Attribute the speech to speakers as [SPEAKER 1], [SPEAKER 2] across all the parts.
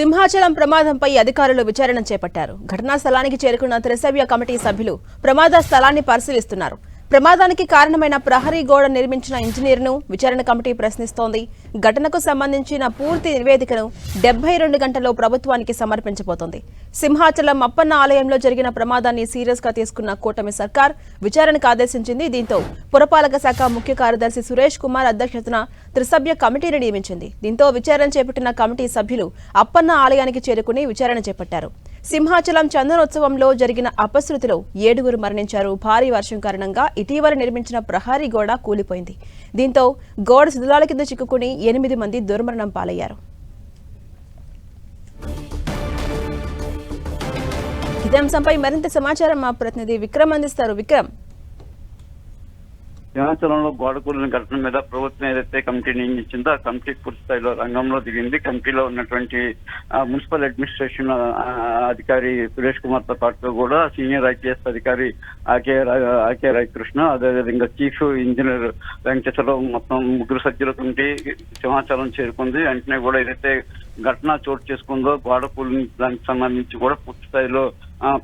[SPEAKER 1] సింహాచలం ప్రమాదంపై అధికారులు విచారణ చేపట్టారు. ఘటనా స్థలానికి చేరుకున్న త్రిసభ్య కమిటీ సభ్యులు ప్రమాద స్థలాన్ని పరిశీలిస్తున్నారు. ప్రమాదానికి కారణమైన ప్రహరీ గోడ నిర్మించిన ఇంజనీర్ను విచారణ కమిటీ ప్రశ్నిస్తోంది. ఘటనకు సంబంధించిన పూర్తి నివేదికను డెబ్బై రెండు గంటల్లో ప్రభుత్వానికి సమర్పించబోతోంది. సింహాచలం అప్పన్న ఆలయంలో జరిగిన ప్రమాదాన్ని సీరియస్గా తీసుకున్న కూటమి సర్కార్ విచారణకు ఆదేశించింది. దీంతో పురపాలక శాఖ ముఖ్య కార్యదర్శి సురేష్ కుమార్ అధ్యక్షతన త్రిసభ్య కమిటీని నియమించింది. దీంతో విచారణ చేపట్టిన కమిటీ సభ్యులు అప్పన్న ఆలయానికి చేరుకుని విచారణ చేపట్టారు. సింహాచలం చందనోత్సవంలో జరిగిన అపశృతిలో ఏడుగురు మరణించారు. భారీ వర్షం కారణంగా ఇటీవల నిర్మించిన ప్రహారీ గోడ కూలిపోయింది. దీంతో గోడ శిథిలాల కింద చిక్కుకుని ఎనిమిది మంది దుర్మరణం పాలయ్యారు. ఇదే అంశంపై మరింత సమాచారం మా ప్రతినిధి విక్రమ్ అందిస్తారు. విక్రమ్
[SPEAKER 2] సింహాచలంలో గోడకూలిన ఘటన మీద ప్రభుత్వం ఏదైతే కమిటీ నియమించిందో ఆ కమిటీ పూర్తి స్థాయిలో రంగంలో దిగింది. కమిటీలో ఉన్నటువంటి మున్సిపల్ అడ్మినిస్ట్రేషన్ అధికారి సురేష్ కుమార్తో పాటు కూడా సీనియర్ ఐపీఎస్ అధికారి ఆకే ఆకే రాయకృష్ణ అదేవిధంగా చీఫ్ ఇంజనీర్ వెంకటేశ్వరరావు మొత్తం ముగ్గురు సభ్యుల కమిటీ సింహాచలం చేరుకుంది. వెంటనే కూడా ఏదైతే ఘటన చోటు చేసుకుందో గోడ కూలిన దానికి సంబంధించి కూడా పూర్తి స్థాయిలో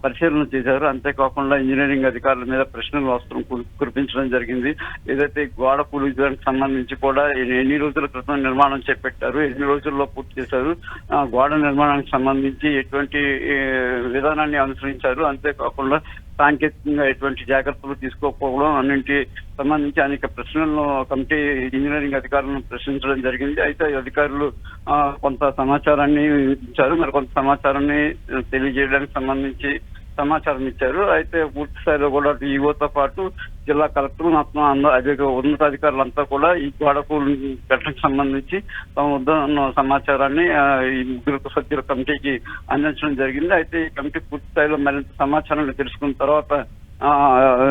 [SPEAKER 2] పరిశీలన చేశారు. అంతేకాకుండా ఇంజనీరింగ్ అధికారుల మీద ప్రశ్నలు వస్త్రం కురిపించడం జరిగింది. ఏదైతే గోడ కూలించడానికి సంబంధించి కూడా ఎన్ని- రోజుల క్రితం నిర్మాణం చేపట్టారు ఎన్ని రోజుల్లో పూర్తి చేశారు ఆ, గోడ నిర్మాణానికి సంబంధించి ఎటువంటి విధానాన్ని అనుసరించారు అంతేకాకుండా సాంకేతికంగా ఎటువంటి జాగ్రత్తలు తీసుకోకపోవడం అన్నింటి సంబంధించి అనేక ప్రశ్నలను కమిటీ ఇంజనీరింగ్ అధికారులను ప్రశ్నించడం జరిగింది. అయితే అధికారులు ఆ, కొంత సమాచారాన్ని ఇచ్చారు. మరి కొంత సమాచారాన్ని తెలియజేయడానికి సంబంధించి సమాచారం ఇచ్చారు. అయితే పూర్తి స్థాయిలో కూడా ఈవోతో పాటు జిల్లా కలెక్టర్ మొత్తం అందరూ అదే ఉన్నతాధికారులంతా కూడా ఈ గోడకు ఘటనకు సంబంధించి తమ వద్ద ఉన్న సమాచారాన్ని ఈ ముగ్గురు సభ్యుల కమిటీకి అందించడం జరిగింది. అయితే ఈ కమిటీ పూర్తి స్థాయిలో మరింత సమాచారాన్ని తెలుసుకున్న తర్వాత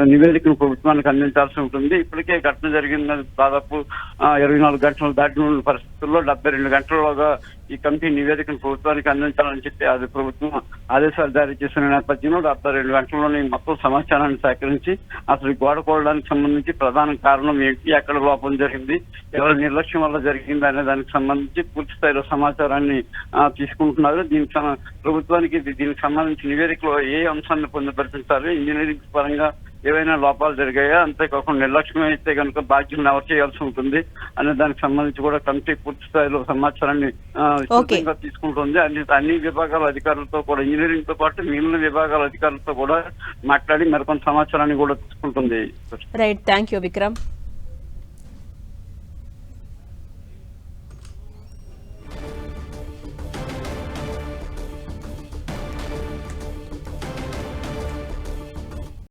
[SPEAKER 2] నివేదికను ప్రభుత్వానికి అందించాల్సి ఉంటుంది. ఇప్పటికే ఘటన జరిగిన దాదాపు ఇరవై నాలుగు గంటలు దాటిన పరిస్థితి పరిస్థితుల్లో డెబ్బై రెండు గంటలలోగా ఈ కమిటీ నివేదికను ప్రభుత్వానికి అందించాలని చెప్పి అది ప్రభుత్వం ఆదేశాలు జారీ చేసిన నేపథ్యంలో డెబ్బై రెండు గంటల్లోనే మొత్తం సమాచారాన్ని సేకరించి అసలు గోడ కోవడానికి సంబంధించి ప్రధాన కారణం ఏంటి ఎక్కడ లోపం జరిగింది ఎవరి నిర్లక్ష్యం వల్ల జరిగింది అనే దానికి సంబంధించి పూర్తి స్థాయిలో సమాచారాన్ని తీసుకుంటున్నారు. దీనికి ప్రభుత్వానికి దీనికి సంబంధించి నివేదికలో ఏ అంశాన్ని పొందుపరిచారు ఇంజనీరింగ్ పరంగా ఏవైనా లోపాలు జరిగాయా? అంతేకాకుండా నిర్లక్ష్యం అయితే కనుక బాధ్యతను ఎవరు చేయాల్సి ఉంటుంది అనే దానికి సంబంధించి కూడా కమిటీ పూర్తి స్థాయిలో సమాచారాన్ని విస్తృతంగా తీసుకుంటుంది. అన్ని అన్ని విభాగాల అధికారులతో కూడా ఇంజనీరింగ్తో పాటు మిగిలిన విభాగాల అధికారులతో కూడా మాట్లాడి మరికొంత సమాచారాన్ని కూడా తీసుకుంటుంది.
[SPEAKER 1] Right thank you Vikram